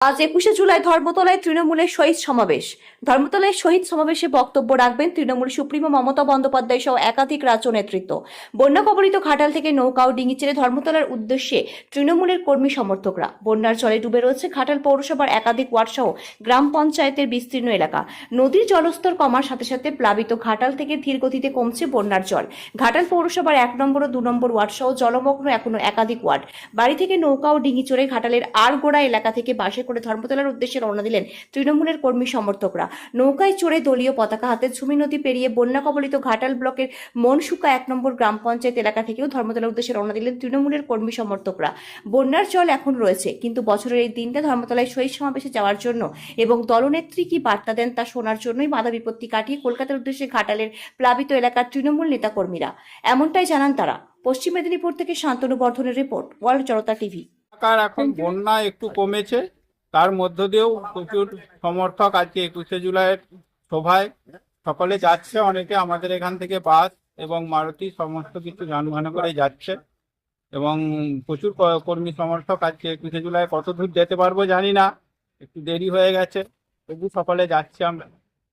আজ একুশে জুলাই ধর্মতলায় তৃণমূলের শহীদ সমাবেশ। ধর্মতলায় শহীদ সমাবেশে বক্তব্য রাখবেন তৃণমূল সুপ্রিমো মমতা বন্দ্যোপাধ্যায় সহ একাধিক রাজ্য নেতৃত্ব। বন্যা কবলিত ঘাটাল থেকে নৌকা ও ডিঙি ছেড়ে ধর্মতলার উদ্দেশ্যে তৃণমূলের কর্মী সমর্থকরা। বন্যার জলে ডুবে রয়েছে ঘাটাল পৌরসভার একাধিক ওয়ার্ড সহ গ্রাম পঞ্চায়েতের বিস্তীর্ণ এলাকা। নদীর জলস্তর কমার সাথে সাথে প্লাবিত ঘাটাল থেকে ধীর গতিতে কমছে বন্যার জল। ঘাটাল পৌরসভার এক নম্বর ও দু নম্বর ওয়ার্ড সহ জলমগ্ন এখনও একাধিক ওয়ার্ড। বাড়ি থেকে নৌকা ও ডিঙি চড়ে ঘাটালের আরগোড়া এলাকা থেকে বাসে করে ধর্মতলার উদ্দেশ্যে রওনা দিলেন তৃণমূলের কর্মী সমর্থকরা। নৌকায় চড়ে দলীয় পতাকা হাতে ঝুমি নদী পেরিয়ে বন্যা কবলিত ঘাটাল ব্লকের মনসুকা এক নম্বর গ্রাম পঞ্চায়েত এলাকা থেকেও ধর্মতলার উদ্দেশ্যে রওনা দিলেন তৃণমূলের কর্মী সমর্থকরা। বন্যার জল এখন রয়েছে, কিন্তু বছরের এই দিনটা ধর্মতলায় শহীদ সমাবেশে যাওয়ার জন্য এবং দলনেত্রী কি বার্তা দেন তা শোনার জন্যই বাধা বিপত্তি কাটিয়ে কলকাতার উদ্দেশ্যে ঘাটালের প্লাবিত এলাকার তৃণমূল নেতাকর্মীরা। এমনটাই জানান তারা। পশ্চিম মেদিনীপুর থেকে শান্তনু বর্ধনের রিপোর্ট, ওয়ার্ল্ড জনতা টিভি। এখন বন্যা একটু কমেছে তার মধ্য দিয়েও প্রচুর সমর্থক আজকে একুশে জুলাইয়ের সভায়। সকলে যাচ্ছে অনেকে আমাদের এখান থেকে বাস এবং মারুতি সমস্ত কিছু যানবাহন করে যাচ্ছে এবং প্রচুর কর্মী সমর্থক আজকে একুশে জুলাই কত দূর যেতে পারব জানি না একটু দেরি হয়ে গেছে তবু সকলে যাচ্ছি আমরা।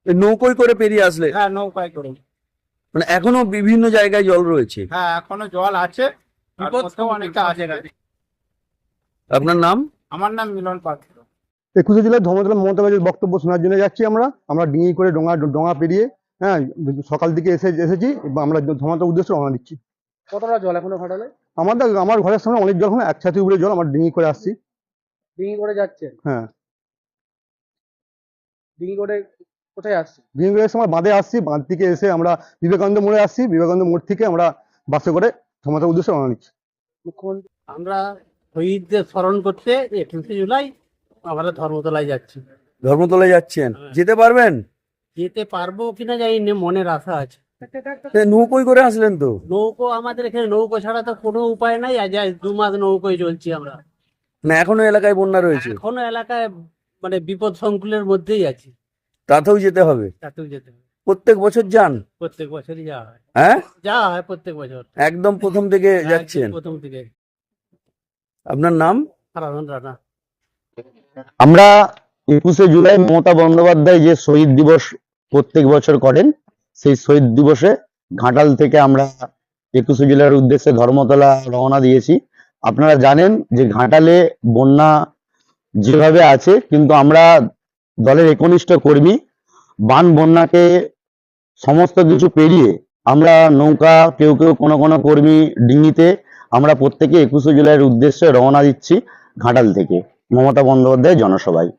নৌকোয় করে পেরিয়ে আসলে? হ্যাঁ নৌকায় করে। মানে এখনও বিভিন্ন জায়গায় জল রয়েছে? হ্যাঁ এখনও জল আছে অনেকটা আছে আপনার নাম? আমার নাম মিলন পাত্র একুশে জুলাই ধর্মতলা মমতা ব্যানার্জির বক্তব্য শোনার জন্য যাচ্ছি আমরা। আমরা ডিঙি করে ডোঙা ডোঙা পেরিয়ে হ্যাঁ সকাল দিকে এসে এসেছি। আমরা ধর্মতলার উদ্দেশ্যে রওনা দিচ্ছি। কতটা জল এখনও ঘাটালে? আমাদের আমার ঘরের সামনে অনেক জল হয় একসাথে উপরে জল আমরা ডিঙি করে আসছি। ডিঙি করে যাচ্ছেন? হ্যাঁ। ডিঙি করে কোথায় আসছে ডিঙি করে আমরা বাঁধে আসছি। বাঁধ থেকে এসে আমরা বিবেকানন্দ মোড়ে আসছি। বিবেকানন্দ মোড় থেকে আমরা বাসে করে ধর্মতলার উদ্দেশ্যে রওনা দিচ্ছি। আমরা শহীদদের স্মরণ করতে একুশে জুলাই আমরা ধর্মতলায় যাচ্ছি। ধর্মতলায় যাচ্ছেন? হ্যাঁ। যেতে পারবেন? যেতে পারব কিনা জানি না মনের আশা আছে। এ, নৌকোয় করে আসলেন তো? নৌকো আমাদের এখানে নৌকো ছাড়া তো কোনো উপায় নাই আজ দু মাস নৌকোয় চলছি আমরা। না এখনও এলাকায় বন্যা রয়েছে? এখনও এলাকায় মানে বিপদ সংকুলের মধ্যেই আছি। তাতেও যেতে হবে? তাতেও যেতে হবে। প্রত্যেক বছর যান? প্রত্যেক বছরই যাওয়া হয়। হ্যাঁ? যাওয়া হয় প্রত্যেক বছর। একদম প্রথম থেকে যাচ্ছেন? প্রথম থেকে আপনার নাম? সারাধন রানা। আমরা একুশে জুলাই মমতা বন্দ্যোপাধ্যায় যে শহীদ দিবস প্রত্যেক বছর করেন, সেই শহীদ দিবসে ঘাটাল থেকে আমরা একুশে জুলাইয়ের উদ্দেশ্যে ধর্মতলা রওনা দিয়েছি। আপনারা জানেন যে ঘাটালে বন্যা যেভাবে আছে, কিন্তু আমরা দলের একনিষ্ঠ কর্মী, বান বন্যাকে সমস্ত কিছু পেরিয়ে আমরা নৌকা, কেউ কেউ কোনো কোনো কর্মী ডিঙিতে আমরা প্রত্যেকে একুশে জুলাইয়ের উদ্দেশ্যে রওনা দিচ্ছি ঘাটাল থেকে। মমতা বন্দ্যোপাধ্যায় জনসভায়।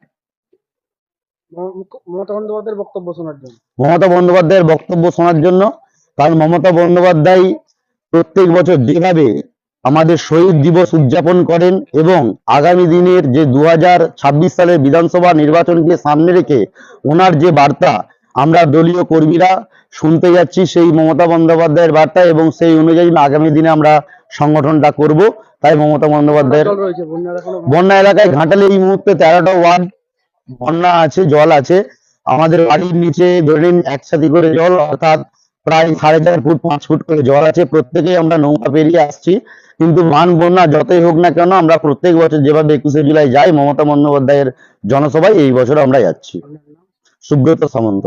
মমতা বন্দ্যোপাধ্যায়ের বক্তব্য শোনার জন্য। মমতা বন্দ্যোপাধ্যায়ের বক্তব্য শোনার জন্য কারণ মমতা বন্দ্যোপাধ্যায় প্রত্যেক বছর যেভাবে আমাদের শহীদ দিবস উদযাপন করেন এবং আগামী দিনের যে দু হাজার ছাব্বিশ সালের বিধানসভা নির্বাচনকে সামনে রেখে ওনার যে বার্তা আমরা দলীয় কর্মীরা শুনতে যাচ্ছি সেই মমতা বন্দ্যোপাধ্যায়ের বার্তা এবং সেই অনুযায়ী আগামী দিনে আমরা সংগঠনটা করব। তাই মমতা বন্দ্যোপাধ্যায়ের বন্যা এলাকায় ঘাটালে এই মুহূর্তে তেরোটা ওয়ার্ড বন্যা আছে জল আছে। আমাদের বাড়ির নিচে ধরে নিন একসাথে করে জল অর্থাৎ প্রায় সাড়ে চার ফুট পাঁচ ফুট করে জল আছে। প্রত্যেকেই আমরা নৌকা পেরিয়ে আসছি। কিন্তু মান বন্যা যতই হোক না কেন আমরা প্রত্যেক বছর যেভাবে একুশে জুলাই যাই মমতা বন্দ্যোপাধ্যায়ের জনসভায় এই বছর আমরা যাচ্ছি। সুব্রত সামন্ত।